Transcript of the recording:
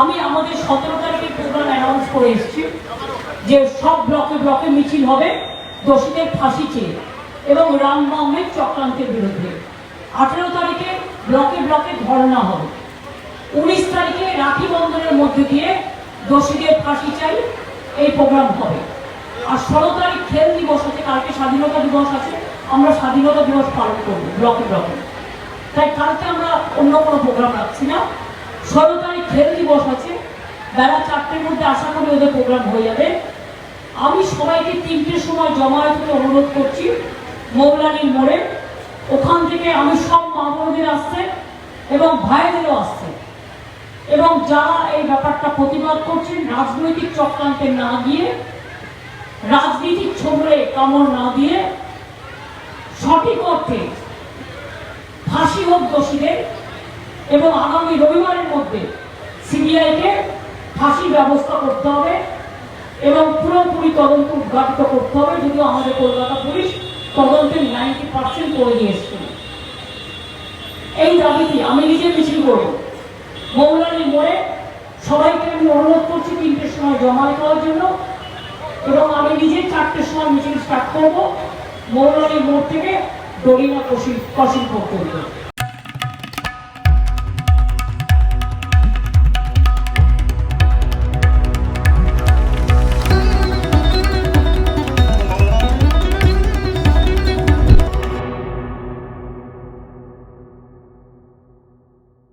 আমি আমাদের সতেরো তারিখের প্রোগ্রাম অ্যানাউন্স করে এসেছি যে সব ব্লকে ব্লকে মিছিল হবে, দোষীদের ফাঁসি চেয়ে এবং রাম মামের চক্রান্তের বিরুদ্ধে। আঠেরো তারিখে ব্লকে ব্লকে ধর্ণা হবে। উনিশ তারিখে রাখি বন্ধনের মধ্যে দিয়ে দোষীদের ফাঁসি চাই, এই প্রোগ্রাম হবে। আর ষোলো তারিখ খেল দিবস আছে, কালকে স্বাধীনতা দিবস আছে, আমরা স্বাধীনতা দিবস পালন করব ব্লকে ব্লকে তাই কালকে আমরা অন্য কোনো প্রোগ্রাম রাখছি না। ষোলো তারিখ খেল দিবস আছে। বেলা চারটের মধ্যে আশা করি ওদের প্রোগ্রাম হয়ে যাবে। আমি সবাইকে তিনটের সময় জমায়েত করে অনুরোধ করছি, মৌলানির মোড়ে। ওখান থেকে আমি সব মা বোনদের আসছে এবং ভাইদেরও আসছে। এবং যারা এই ব্যাপারটা প্রতিবাদ করছেন, রাজনৈতিক চক্রান্তে না গিয়ে রাজনীতির ছোবলে কামড় না দিয়ে, সঠিক অর্থে ফাঁসি হোক দোষীদের এবং আগামী রবিবারের মধ্যে সিবিআইকে ফাঁসি ব্যবস্থা করতে হবে এবং পুরোপুরি তদন্ত উদ্ঘাটিত করতে হবে, যদিও আমাদের কলকাতা পুলিশ তদন্তের নাইনটি পার্সেন্ট করে দিয়েছে। এই দাবিতে আমি নিজে মিছিল করব। মৌলানি মোড়ে সবাইকে আমি অনুরোধ করছি তিনটের সময় জমায়েত হওয়ার জন্য এবং আমি নিজে চারটের সময় মিছিল স্টার্ট করব। মৌলানি মোড় থেকে দড়িনা কশিল কশিল পর্যন্ত